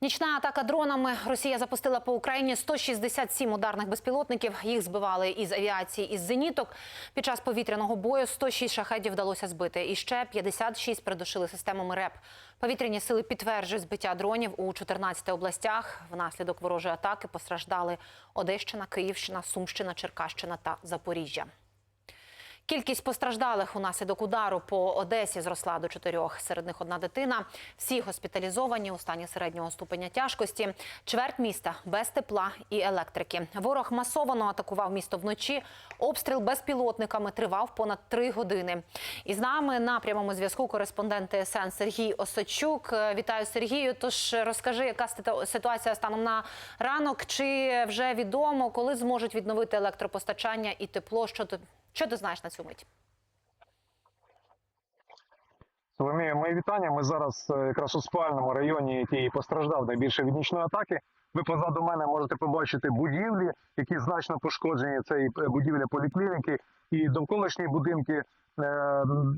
Нічна атака дронами. Росія запустила по Україні 167 ударних безпілотників. Їх збивали із авіації із зеніток. Під час повітряного бою 106 шахедів вдалося збити. І ще 56 придушили системами РЕП. Повітряні сили підтверджують збиття дронів у 14 областях. Внаслідок ворожої атаки постраждали Одещина, Київщина, Сумщина, Черкащина та Запоріжжя. Кількість постраждалих унаслідок удару по Одесі зросла до чотирьох. Серед них одна дитина. Всі госпіталізовані у стані середнього ступеня тяжкості. Чверть міста без тепла і електрики. Ворог масовано атакував місто вночі. Обстріл безпілотниками тривав понад три години. І з нами на прямому зв'язку кореспондент ТСН Сергій Осадчук. Е, Вітаю Сергію. Тож розкажи, яка ситуація станом на ранок? Чи вже відомо, коли зможуть відновити електропостачання і тепло? Що ти що ти знаєш на цю мить? Соломія, мої вітання. Ми зараз е, якраз у спальному районі, який постраждав найбільше від нічної атаки. Ви позаду мене можете побачити будівлі, які значно пошкоджені. Це і е, будівля поліклініки, і довколишні будинки,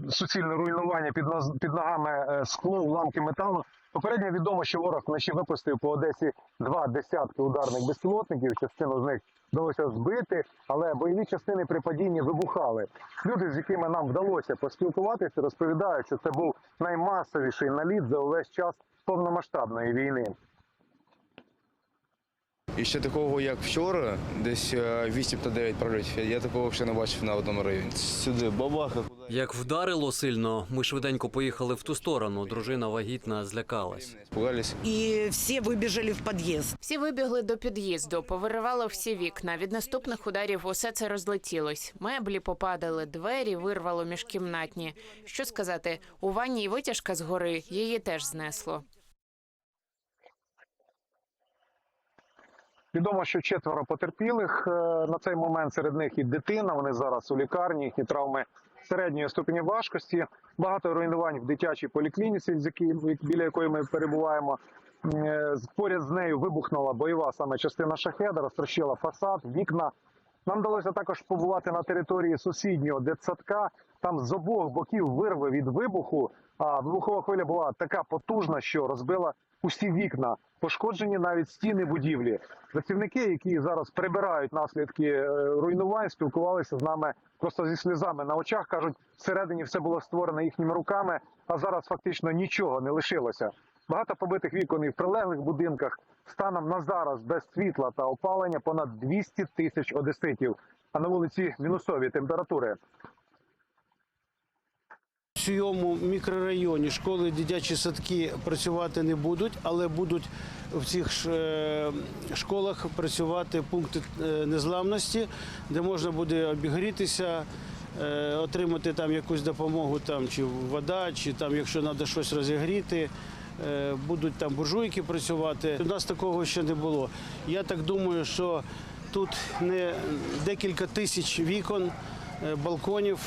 суцільне руйнування під, під ногами е, скло, уламки металу. Попередньо відомо, що ворог вночі випустив по Одесі два десятки ударних безпілотників. Частину з них вдалося збити, але бойові частини при падінні вибухали. Люди, з якими нам вдалося поспілкуватися, розповідають, що це був наймасовіший наліт за увесь час повномасштабної війни. І ще такого, як вчора, десь е, 8 та 9 прольотів, я такого ще не бачив на одному районі. Сюди бабаха. Як вдарило сильно, ми швиденько поїхали в ту сторону. Дружина вагітна злякалась. Спугались. И все выбежали в подъезд. Всі вибігли до під'їзду, повиривало всі вікна. Від наступних ударів усе це розлетілось. Меблі попадали, двері вирвало міжкімнатні. Що сказати, у ванній витяжка згори її теж знесло. Відомо, що четверо потерпілих е, на цей момент серед них і дитина. Вони зараз у лікарні, їхні травми середньої ступені важкості. Багато руйнувань в дитячій поліклініці, біля якої ми перебуваємо. Е, Поряд з нею вибухнула бойова саме частина шахеда, розтрощила фасад, вікна. Нам вдалося також побувати на території сусіднього дитсадка. Там з обох боків вирви від вибуху. А вибухова хвиля була така потужна, що розбила усі вікна. Пошкоджені навіть стіни будівлі. Працівники, які зараз прибирають наслідки е, руйнувань, спілкувалися з нами просто зі сльозами на очах. кажуть, всередині все було створено їхніми руками, а зараз фактично нічого не лишилося. Багато побитих вікон і в прилеглих будинках. Станом на зараз без світла та опалення понад 200 тисяч одеситів. А на вулиці мінусові температури. Цьому мікрорайоні школи, дитячі садки працювати не будуть, але будуть в цих е, школах працювати пункти е, незламності, де можна буде обігрітися, е, отримати там якусь допомогу, там чи вода, чи там, якщо треба щось розігріти. Будуть там буржуйки працювати. У нас такого ще не було. Я так думаю, що тут не декілька тисяч вікон, балконів.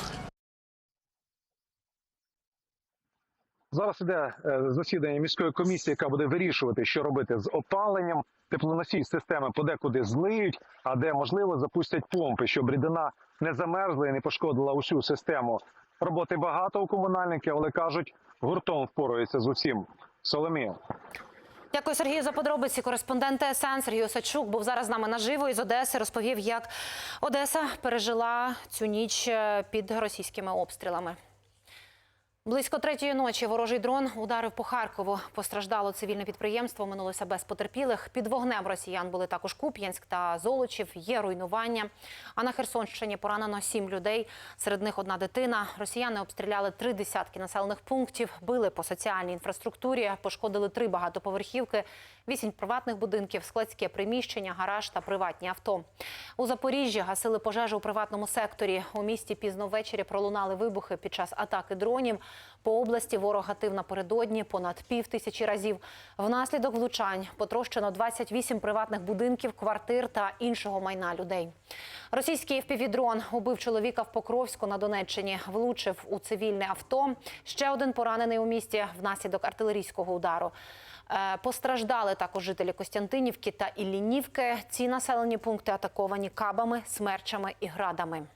Зараз іде е, засідання міської комісії, яка буде вирішувати, що робити з опаленням. Теплоносій системи подекуди злиють, а де можливо запустять помпи, щоб рідина не замерзла і не пошкодила усю систему. Роботи багато у комунальників, але кажуть, гуртом впораються з усім. Соломія. Дякую, Сергію, за подробиці. Кореспондент ТСН Сергій Осадчук був зараз з нами наживо із Одеси. Розповів, як Одеса пережила цю ніч е, під російськими обстрілами. Близько третьої ночі ворожий дрон ударив по Харкову. Постраждало цивільне підприємство. Минулося без потерпілих. Під вогнем росіян були також Куп'янськ та Золочів. Є руйнування. А на Херсонщині поранено сім людей. Серед них одна дитина. Росіяни обстріляли три десятки населених пунктів, били по соціальній інфраструктурі, пошкодили три багатоповерхівки, вісім приватних будинків, складське приміщення, гараж та приватні авто. У Запоріжжі гасили пожежу у приватному секторі. У місті пізно ввечері пролунали вибухи під час атаки дронів. По області ворог гатив напередодні понад пів тисячі разів. Внаслідок влучань потрощено 28 приватних будинків, квартир та іншого майна людей. Російський FPV-дрон убив чоловіка в Покровську на Донеччині. Влучив у цивільне авто. Ще один поранений у місті внаслідок артилерійського удару. Е, Постраждали також жителі Костянтинівки та Іллінівки. Ці населені пункти атаковані кабами, смерчами і градами.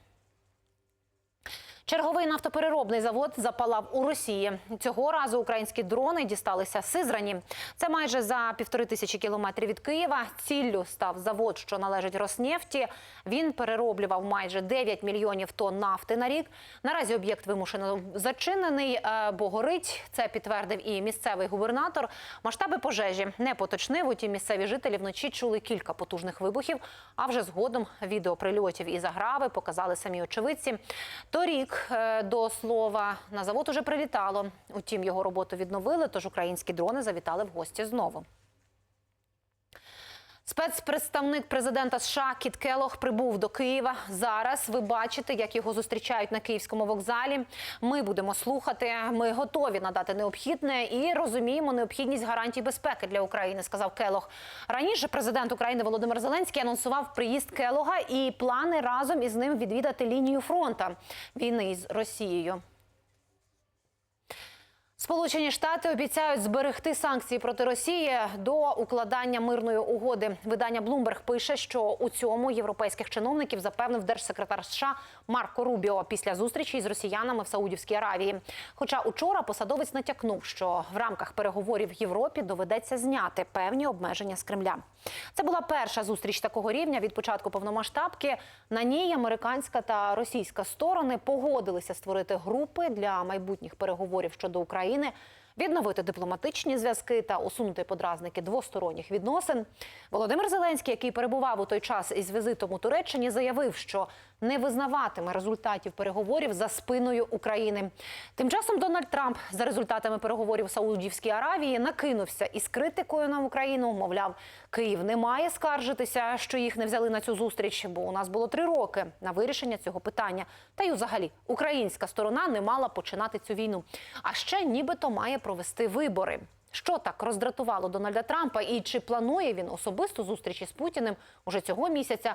Черговий нафтопереробний завод запалав у Росії. Цього разу українські дрони дісталися Сизрані. Це майже за півтори тисячі кілометрів від Києва. Ціллю став завод, що належить Роснефті. Він перероблював майже 9 мільйонів тонн нафти на рік. Наразі об'єкт вимушено зачинений, е, бо горить. Це підтвердив і місцевий губернатор. Масштаби пожежі не поточнив. Утім, місцеві жителі вночі чули кілька потужних вибухів. А вже згодом відео прильотів і заграви показали самі очевидці. Торік, е, до слова, на завод уже прилітало. Утім, його роботу відновили, тож українські дрони завітали в гості знову. Спецпредставник президента США Кіт Келох прибув до Києва. Зараз ви бачите, як його зустрічають на київському вокзалі. Ми будемо слухати. Ми готові надати необхідне і розуміємо необхідність гарантій безпеки для України. Сказав Келох. Раніше президент України Володимир Зеленський анонсував приїзд Келога і плани разом із ним відвідати лінію фронту війни з Росією. Сполучені Штати обіцяють зберегти санкції проти Росії до укладання мирної угоди. Видання Bloomberg пише, що у цьому європейських чиновників запевнив держсекретар США Марко Рубіо після зустрічі з росіянами в Саудівській Аравії. Хоча учора посадовець натякнув, що в рамках переговорів в Європі доведеться зняти певні обмеження з Кремля. Це була перша зустріч такого рівня від початку повномасштабки. На ній американська та російська сторони погодилися створити групи для майбутніх переговорів щодо України, відновити дипломатичні зв'язки та усунути подразники двосторонніх відносин. Володимир Зеленський, який перебував у той час із візитом у Туреччині, заявив, що не визнаватиме результатів переговорів за спиною України. Тим часом Дональд Трамп за результатами переговорів Саудівській Аравії накинувся із критикою на Україну. Мовляв, Київ не має скаржитися, що їх не взяли на цю зустріч, бо у нас було три роки на вирішення цього питання. Та й взагалі українська сторона не мала починати цю війну. А ще нібито має провести вибори. Що так роздратувало Дональда Трампа і чи планує він особисту зустріч із Путіним уже цього місяця?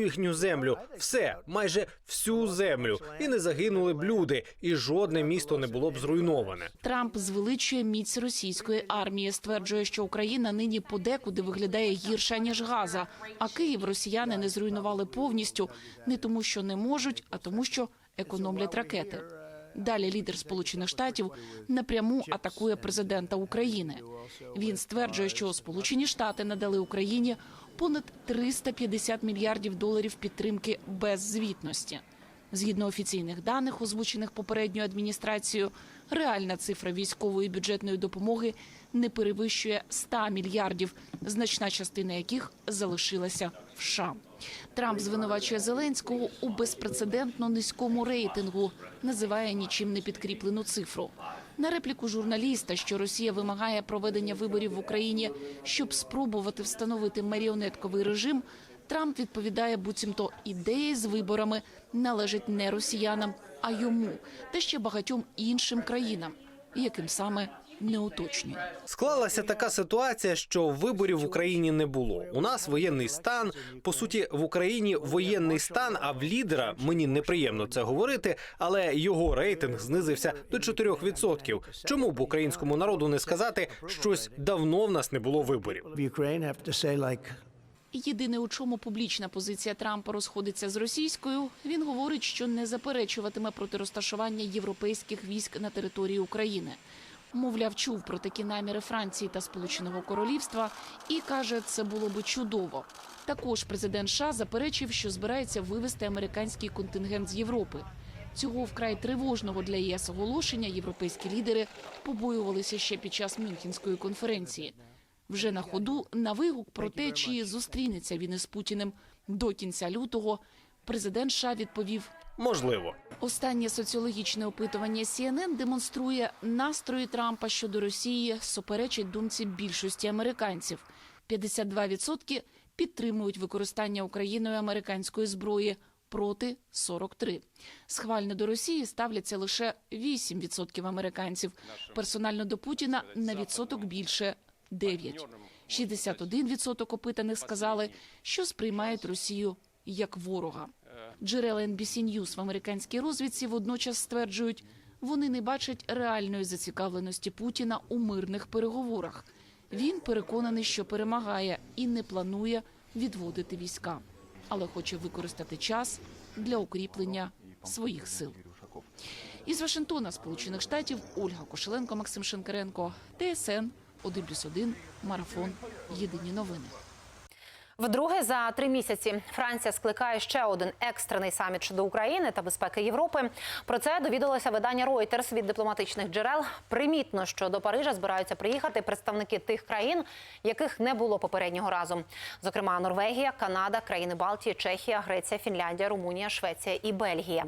їхню землю, все, майже всю землю, і не загинули б люди, і жодне місто не було б зруйноване. Трамп звеличує міць російської армії, стверджує, що Україна нині подекуди виглядає гірше ніж Газа. А Київ росіяни не зруйнували повністю не тому, що не можуть, а тому, що економлять ракети. Далі лідер Сполучених Штатів напряму атакує президента України. Він стверджує, що Сполучені Штати надали Україні понад 350 мільярдів доларів підтримки без звітності. Згідно офіційних даних, озвучених попередньою адміністрацією, реальна цифра військової бюджетної допомоги не перевищує 100 мільярдів, значна частина яких залишилася в США. Трамп звинувачує Зеленського у безпрецедентно низькому рейтингу, називає нічим не підкріплену цифру. На репліку журналіста, що Росія вимагає проведення виборів в Україні, щоб спробувати встановити маріонетковий режим, Трамп відповідає, буцімто ідеї з виборами належать не росіянам, а йому та ще багатьом іншим країнам, яким саме не уточнює. Склалася така ситуація, що виборів в Україні не було. У нас воєнний стан. По суті, в Україні воєнний стан. А в лідера мені неприємно це говорити, але його рейтинг знизився до 4%. Чому б українському народу не сказати щось давно в нас не було виборів? Єдине, у чому публічна позиція Трампа розходиться з російською, він говорить, що не заперечуватиме проти розташування європейських військ на території України. Мовляв, чув про такі наміри Франції та Сполученого Королівства і каже, це було би чудово. Також президент США заперечив, що збирається вивести американський контингент з Європи. Цього вкрай тривожного для ЄС оголошення європейські лідери побоювалися ще під час Мюнхенської конференції. Вже на ходу на вигук про те, чи зустрінеться він із Путіним до кінця лютого, президент США відповів Можливо. Останнє соціологічне опитування CNN демонструє настрої Трампа щодо Росії суперечить думці більшості американців. 52% підтримують використання Україною американської зброї проти 43. Схвально до Росії ставляться лише 8% американців. Персонально до Путіна на відсоток більше 9. 61% опитаних сказали, що сприймають Росію як ворога. Джерела NBC News в американській розвідці водночас стверджують, вони не бачать реальної зацікавленості Путіна у мирних переговорах. Він переконаний, що перемагає і не планує відводити війська, але хоче використати час для укріплення своїх сил. Із Вашингтона, Сполучених Штатів, Ольга Кошеленко, Максим Шинкаренко, ТСН 1+,1, Марафон. Єдині новини. Вдруге за три місяці Франція скликає ще один екстрений саміт щодо України та безпеки Європи. Про це довідалося видання Reuters від дипломатичних джерел. Примітно, що до Парижа збираються приїхати представники тих країн, яких не було попереднього разу. Зокрема, Норвегія, Канада, країни Балтії, Чехія, Греція, Фінляндія, Румунія, Швеція і Бельгія.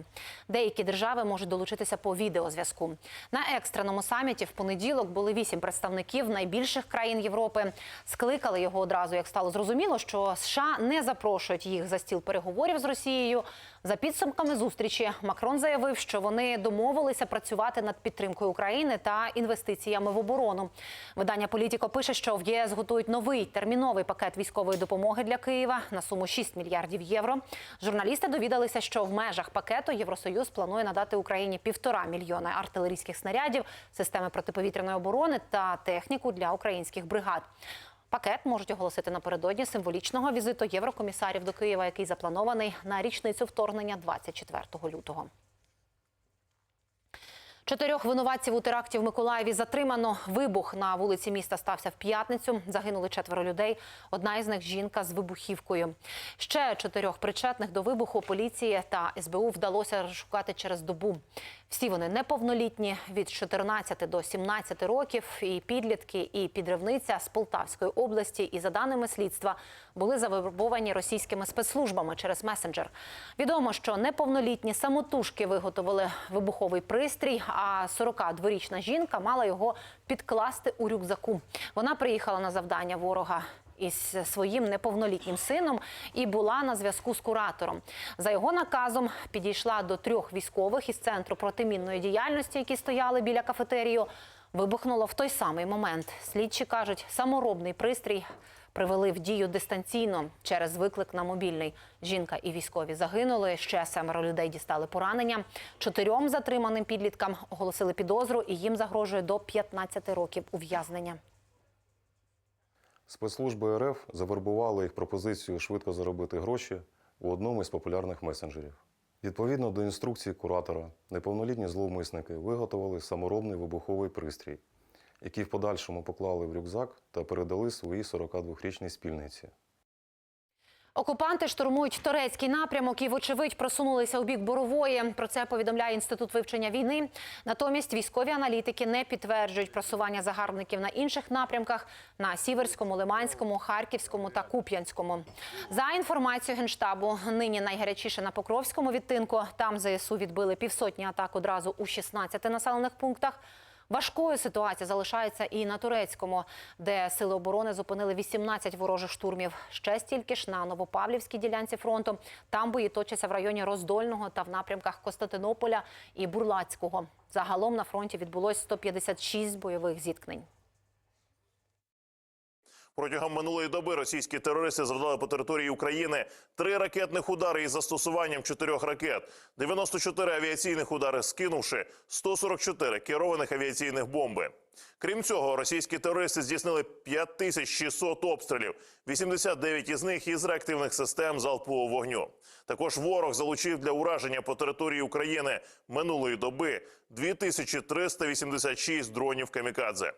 Деякі держави можуть долучитися по відеозв'язку. На екстреному саміті в понеділок були вісім представників найбільших країн Європи. Скликали його одразу, як стало зрозуміло, США не запрошують їх за стіл переговорів з Росією. За підсумками зустрічі Макрон заявив, що вони домовилися працювати над підтримкою України та інвестиціями в оборону. Видання Політіко пише, що в ЄС готують новий терміновий пакет військової допомоги для Києва на суму 6 мільярдів євро. Журналісти довідалися, що в межах пакету Євросоюз планує надати Україні півтора мільйона артилерійських снарядів, системи протиповітряної оборони та техніку для українських бригад. Пакет можуть оголосити напередодні символічного візиту єврокомісарів до Києва, який запланований на річницю вторгнення 24 лютого. Чотирьох винуватців у теракті в Миколаєві затримано. Вибух на вулиці міста стався в п'ятницю. Загинули четверо людей. Одна із них жінка з вибухівкою. Ще чотирьох причетних до вибуху поліції та СБУ вдалося розшукати через добу. Всі вони неповнолітні від 14 до 17 років. І підлітки, і підривниця з Полтавської області. І за даними слідства були завербовані російськими спецслужбами через месенджер. Відомо, що неповнолітні самотужки виготовили вибуховий пристрій, а 42-річна жінка мала його підкласти у рюкзаку. Вона приїхала на завдання ворога. Із своїм неповнолітнім сином і була на зв'язку з куратором. За його наказом підійшла до трьох військових із центру протимінної діяльності, які стояли біля кафетерію. Вибухнуло в той самий момент. Слідчі кажуть, саморобний пристрій привели в дію дистанційно через виклик на мобільний. Жінка і військові загинули. Ще семеро людей дістали поранення. Чотирьом затриманим підліткам оголосили підозру, і їм загрожує до 15 років ув'язнення. Спецслужби РФ завербували їх пропозицію швидко заробити гроші у одному із популярних месенджерів. Відповідно до інструкції куратора, неповнолітні зловмисники виготовили саморобний вибуховий пристрій, який в подальшому поклали в рюкзак та передали своїй 42-річній спільниці. Окупанти штурмують турецький напрямок і, вочевидь, просунулися у бік Борової. Про це повідомляє інститут вивчення війни. Натомість військові аналітики не підтверджують просування загарбників на інших напрямках на Сіверському, Лиманському, Харківському та Куп'янському. За інформацією генштабу, нині найгарячіше на Покровському відтинку. Там ЗСУ відбили півсотні атак одразу у 16 населених пунктах. Важкою ситуація залишається і на турецькому, де сили оборони зупинили 18 ворожих штурмів. Ще стільки ж на Новопавлівській ділянці фронту. Там бої точаться в районі Роздольного та в напрямках Костянтинополя і Бурлацького. Загалом на фронті відбулось 156 бойових зіткнень. Протягом минулої доби російські терористи завдали по території України три ракетних удари із застосуванням чотирьох ракет, 94 авіаційних удари скинувши 144 керованих авіаційних бомби. Крім цього, російські терористи здійснили 5600 обстрілів, 89 із них із реактивних систем залпового вогню. Також ворог залучив для ураження по території України минулої доби 2386 дронів камікадзе.